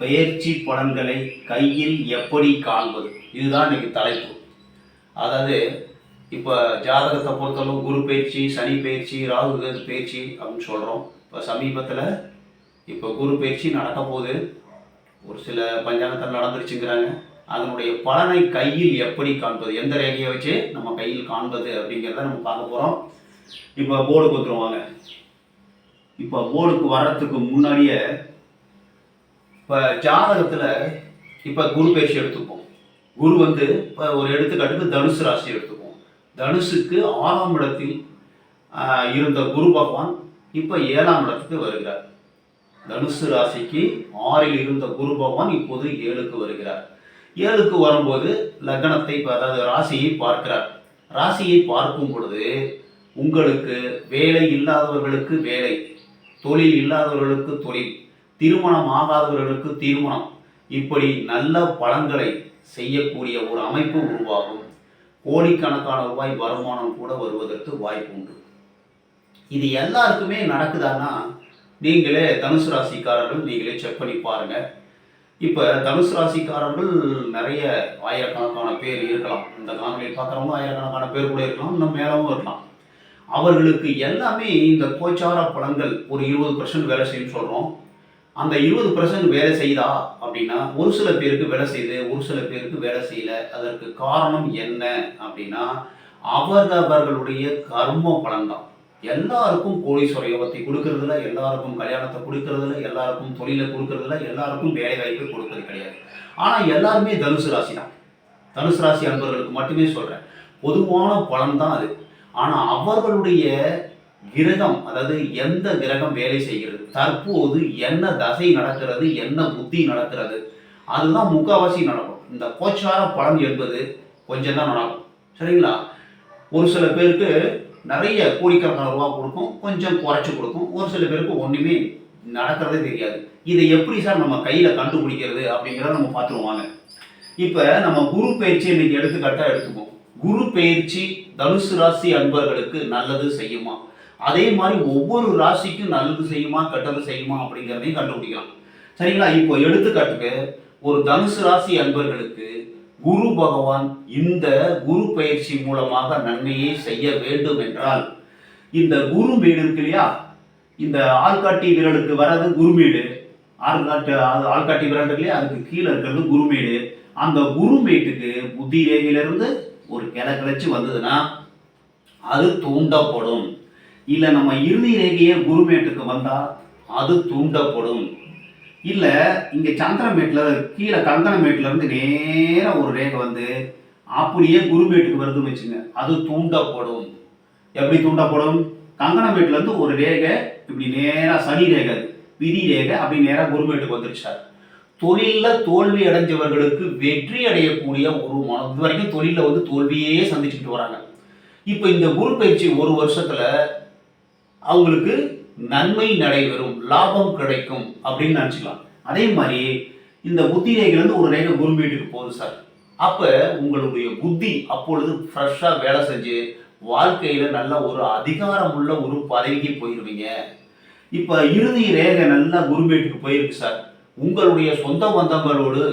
பயிற்சி பலன்களை கையில் எப்படி காண்பது? இதுதான் இன்னைக்கு தலைப்பு. அதாவது இப்போ ஜாதகத்தை பொறுத்தளவு குரு பயிற்சி சனி பயிற்சி ராகு கேது பயிற்சி அப்படின்னு சொல்கிறோம் இப்போ சமீபத்தில் இப்போ குரு பயிற்சி நடக்க போகுது. ஒரு சில பஞ்சாங்கத்தில் நடந்துருச்சுங்கிறாங்க. அதனுடைய பலனை கையில் எப்படி காண்பது? எந்த ரேகையை வச்சு நம்ம கையில் காண்பது அப்படிங்கிறத நம்ம பார்க்க போகிறோம் இப்போ போர்டு கொடுத்துருவாங்க இப்போ போர்டுக்கு வர்றதுக்கு முன்னாடியே இப்போ ஜாதகத்தில் இப்போ குரு பயிற்சி எடுத்துப்போம். குரு வந்து இப்போ ஒரு எடுத்துக்காட்டுக்கு தனுசு ராசி எடுத்துப்போம். தனுசுக்கு ஆறாம் இடத்தில் இருந்த குரு பகவான் இப்போ ஏழாம் இடத்துக்கு வருகிறார். தனுசு ராசிக்கு ஆறில் இருந்த குரு பகவான் இப்போது ஏழுக்கு வருகிறார். ஏழுக்கு வரும்போது லக்னத்தை இப்போ அதாவது ராசியை பார்க்கிறார். ராசியை பார்க்கும் பொழுது உங்களுக்கு வேலை இல்லாதவர்களுக்கு வேலை தொழில் இல்லாதவர்களுக்கு தொழில் திருமணம் ஆகாதவர்களுக்கு திருமணம். இப்படி நல்ல பலன்களை செய்யக்கூடிய ஒரு அமைப்பு உருவாகும். கோடிக்கணக்கான ரூபாய் வருமானம் கூட வருவதற்கு வாய்ப்பு உண்டு. இது எல்லாருக்குமே நடக்குதான்னா நீங்களே தனுசு ராசிக்காரர்கள் நீங்களே செக் பண்ணி பாருங்க. இப்போ தனுசு ராசிக்காரர்கள் நிறைய ஆயிரக்கணக்கான பேர் இருக்கலாம். இந்த காணொலியில் பார்க்குறவங்க ஆயிரக்கணக்கான பேர் கூட இருக்கலாம் இன்னும் மேலவும் இருக்கலாம். அவர்களுக்கு எல்லாமே இந்த கோச்சார பலன்கள் ஒரு இருபது பர்சன்ட் வேலை செய்யுன்னு சொல்கிறோம் அந்த இருபது பர்சன்ட் வேலை செய்தா அப்படின்னா ஒரு சில பேருக்கு வேலை செய்யுது ஒரு சில பேருக்கு வேலை செய்யல. அதற்கு காரணம் என்ன அப்படின்னா அவரவர்களுடைய கர்ம பலன்தான். எல்லாருக்கும் கோடீஸ்வர யோகத்தை கொடுக்கறதில்ல எல்லாருக்கும் கல்யாணத்தை கொடுக்கறதுல எல்லாருக்கும் தொழிலை கொடுக்கறதில்ல எல்லாருக்கும் வேலை வாய்ப்பை கொடுக்கறது கிடையாது. ஆனால் எல்லாருமே தனுசு ராசி தான் தனுசு ராசி அன்பர்களுக்கு மட்டுமே சொல்கிறேன் பொதுவான பலன் தான் அது. ஆனால் அவர்களுடைய கிரகம் அதாவது எந்த கிரகம் வேலை செய்கிறது தற்போது என்ன தசை நடக்கிறது என்ன புத்தி நடக்கிறது அதுதான் முக்காவாசி நடக்கும். இந்த கோச்சார பலன் என்பது கொஞ்சம் தான் நடக்கும். சரிங்களா? ஒரு சில பேருக்கு நிறைய கோடிக்கணக்கான ரூபா கொடுக்கும் கொஞ்சம் குறைச்சி கொடுக்கும். ஒரு சில பேருக்கு ஒன்றுமே நடக்கிறதே தெரியாது. இதை எப்படி சார் நம்ம கையில் கண்டுபிடிக்கிறது அப்படிங்கிறத நம்ம பார்த்துருவாங்க இப்போ நம்ம குரு பயிற்சி இன்னைக்கு எடுத்துக்காட்டாக எடுத்துப்போம். குரு பயிற்சி தனுசு ராசி அன்பர்களுக்கு நல்லது செய்யுமா? அதே மாதிரி ஒவ்வொரு ராசிக்கும் நல்லது செய்யுமா கெட்டது செய்யுமா அப்படிங்கிறதையும் கண்டுபிடிக்கலாம். சரிங்களா? இப்போ எடுத்துக்காட்டுக்கு ஒரு தனுசு ராசி அன்பர்களுக்கு குரு பகவான் இந்த குரு பயிற்சி மூலமாக நன்மையை செய்ய வேண்டும் என்றால் இந்த குரு வீடு இருக்கு இல்லையா? இந்த ஆள்காட்டி விரலுக்கு வர்றது குருமீடு ஆள்காட்டு ஆள்காட்டி விரல் இருக்கு இல்லையா? அதுக்கு கீழே இருக்கிறது குருமீடு அந்த குருமீட்டுக்கு புத்தி ரேகையிலிருந்து ஒரு கிளை கிளச்சி வந்ததுன்னா அது தூண்டப்படும். இல்லை நம்ம இறுதி ரேகையே குருமேட்டுக்கு வந்தால் அது தூண்டப்படும். இல்லை இங்கே சந்திரமேட்டில் கீழே கந்தனமேட்டிலேருந்து நேராக ஒரு ரேகை வந்து அப்படியே குருமேட்டுக்கு வருதுன்னு வச்சுங்க அது தூண்டப்படும். எப்படி தூண்டப்படும்? கங்கணமேட்டுல ஒரு ரேகை இப்படி நேராக சனி ரேகை விதி ரேகை அப்படி நேராக குருமேட்டுக்கு வந்துருச்சார் தொழிலில் தோல்வி அடைஞ்சவர்களுக்கு வெற்றி அடையக்கூடிய ஒரு மனம் இது வரைக்கும் தொழிலில் வந்து தோல்வியே சந்திச்சுட்டு வராங்க. இப்போ இந்த குரு பயிற்சி ஒரு வருஷத்தில் அவங்களுக்கு நன்மை நடைபெறும் லாபம் கிடைக்கும் அப்படின்னு நினச்சிக்கலாம். அதே மாதிரி இந்த புத்தி ரேகையிலேருந்து ஒரு ரேகை குரு வீட்டுக்கு போகுது சார் அப்போ உங்களுடைய புத்தி அப்பொழுது ஃப்ரெஷ்ஷாக வேலை செஞ்சு வாழ்க்கையில் நல்ல ஒரு அதிகாரமுள்ள ஒரு பதவிக்கு போயிடுவீங்க இப்போ இறுதி ரேகை நல்லா குருமேட்டுக்கு போயிருக்கு சார் உங்களுடைய சொந்த பந்தங்களோடு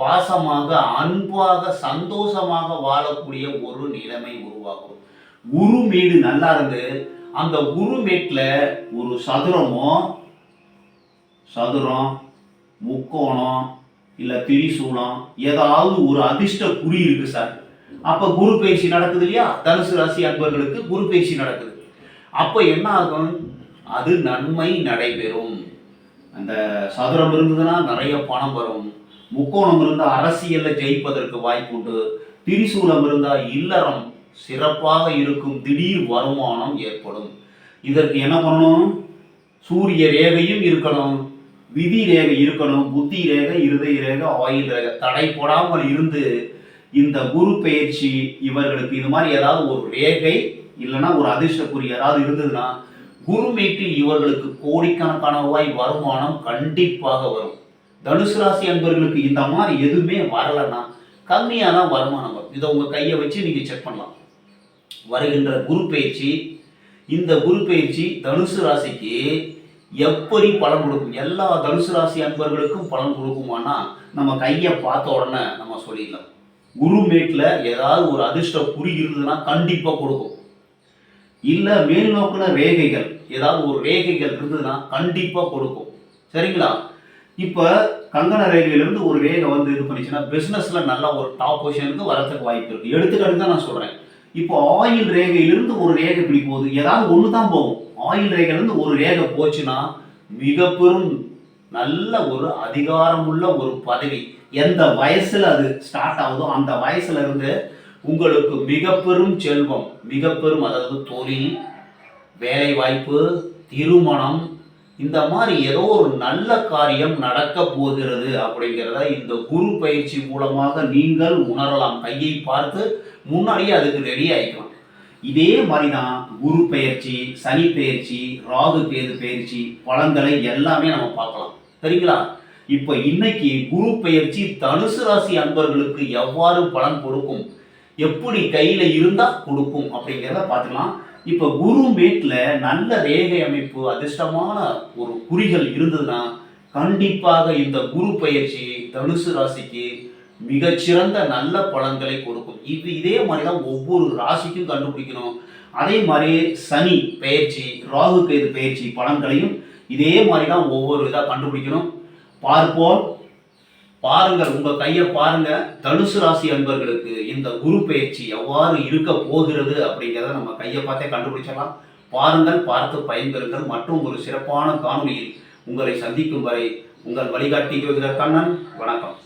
பாசமாக அன்பாக சந்தோஷமாக வாழக்கூடிய ஒரு நிலைமை உருவாகும். குரு மீடு நல்லா இருந்து அந்த குருமேட்டில் ஒரு சதுரமோ சதுரம் முக்கோணம் இல்லை திரிசூலம் ஏதாவது ஒரு அதிர்ஷ்ட குறி இருக்கு சார். அப்போ குரு பயிற்சி நடக்குது இல்லையா? தனுசு ராசி அன்பர்களுக்கு குரு பயிற்சி நடக்குது. அப்போ என்ன ஆகும்? அது நன்மை நடைபெறும். அந்த சதுரம் இருந்ததுன்னா நிறைய பணம் வரும். முக்கோணம் இருந்தால் அரசியலில் ஜெயிப்பதற்கு வாய்ப்பு உண்டு திரிசூலம் இருந்தால் இல்லறம் சிறப்பாக இருக்கும் திடீர் வருமானம் ஏற்படும். இதற்கு என்ன பண்ணணும்? சூரிய ரேகையும் இருக்கணும் விதி ரேகை இருக்கணும் புத்தி ரேகை இருதய ரேகை ஆயுள் ரேகை. தடை போடாமல் இருந்து இந்த குரு பயிற்சி இவர்களுக்கு இது மாதிரி ஏதாவது ஒரு ரேகை இல்லைன்னா ஒரு அதிர்ஷ்டக்குறி யாராவது இருந்ததுன்னா குரு வீட்டில் இவர்களுக்கு கோடிக்கணக்கான ரூபாய் வருமானம் கண்டிப்பாக வரும். தனுசு ராசி அன்பர்களுக்கு இந்த மாதிரி எதுவுமே வரலைன்னா கம்மியாக தான் வருமானம் வரும். இதை உங்கள் கையை வச்சு நீங்கள் செக் பண்ணலாம். வருகின்ற குரு பயிற்சி இந்த குரு பயிற்சி தனுசு ராசிக்கு எப்படி பலன் கொடுக்கும்? எல்லா தனுசு ராசி அன்பர்களுக்கும் பலன் கொடுக்குமானா நம்ம கையை பார்த்த உடனே நம்ம சொல்லிடலாம். குரு மேட்டில் ஏதாவது ஒரு அதிர்ஷ்ட குறி இருந்ததுன்னா கண்டிப்பாக கொடுக்கும். இல்லை மேல் நோக்கின ரேகைகள் ஏதாவது ஒரு ரேகைகள் இருந்ததுன்னா கண்டிப்பாக கொடுக்கும். சரிங்களா? இப்போ கங்கன ரேகையிலேருந்து ஒரு ரேகை வந்து இது பண்ணிச்சுன்னா பிஸ்னஸில் நல்ல ஒரு டாப் பொசிஷனுக்கு வரத்துக்கு வாய்ப்பு இருக்குது எடுத்துக்காட்டு தான் நான் சொல்கிறேன் இப்போ ஆயில் ரேகையிலிருந்து ஒரு ரேகை இப்படி போகுது ஏதாவது ஒன்று தான் போகும். ஆயில் ரேகையிலிருந்து ஒரு ரேகை போச்சுன்னா மிக பெரும் நல்ல ஒரு அதிகாரமுள்ள ஒரு பதவி. எந்த வயசுல அது ஸ்டார்ட் ஆகுதோ அந்த வயசுல இருந்து உங்களுக்கு மிக பெரும் செல்வம் மிக பெரும் அதாவது தொழில் வேலை வாய்ப்பு திருமணம் இந்த மாதிரி ஏதோ ஒரு நல்ல காரியம் நடக்க போகிறது அப்படிங்கிறத இந்த குரு பயிற்சி மூலமாக நீங்கள் உணரலாம். கையை பார்த்து முன்னாடியே அதுக்கு ரெடி ஆகிக்கலாம் இதே மாதிரி தான் குரு பயிற்சி சனி பயிற்சி ராகு கேது பயிற்சி பலன்களை எல்லாமே நம்ம பார்க்கலாம். சரிங்களா? இப்போ இன்னைக்கு குரு பயிற்சி தனுசு ராசி அன்பர்களுக்கு எவ்வாறு பலன் கொடுக்கும்? எப்படி கையில் இருந்தால் கொடுக்கும் அப்படிங்கிறத பார்த்துக்கலாம். இப்போ குரு மேட்ல நல்ல ரேகை அமைப்பு அதிர்ஷ்டமான ஒரு குறிகள் இருந்ததுன்னா கண்டிப்பாக இந்த குரு பயிற்சி தனுசு ராசிக்கு மிகச்சிறந்த நல்ல பலன்களை கொடுக்கும். இது இதே மாதிரி தான் ஒவ்வொரு ராசிக்கும் கண்டுபிடிக்கணும். அதே மாதிரி சனி பயிற்சி ராகு கேது பயிற்சி பலன்களையும் இதே மாதிரி தான் ஒவ்வொரு இதாக கண்டுபிடிக்கணும். பார்ப்போம். பாருங்கள் உங்க கையை பாருங்க. தனுசு ராசி அன்பர்களுக்கு இந்த குரு பயிற்சி எவ்வாறு இருக்க போகிறது அப்படிங்கிறத நம்ம கையை பார்த்தே கண்டுபிடிச்சிடலாம். பாருங்கள் பார்த்து பயன்பெறுங்கள். மற்றும் ஒரு சிறப்பான காணொலியில் உங்களை சந்திக்கும் வரை உங்கள் வழிகாட்டி ஜோதிடர் கண்ணன். வணக்கம்.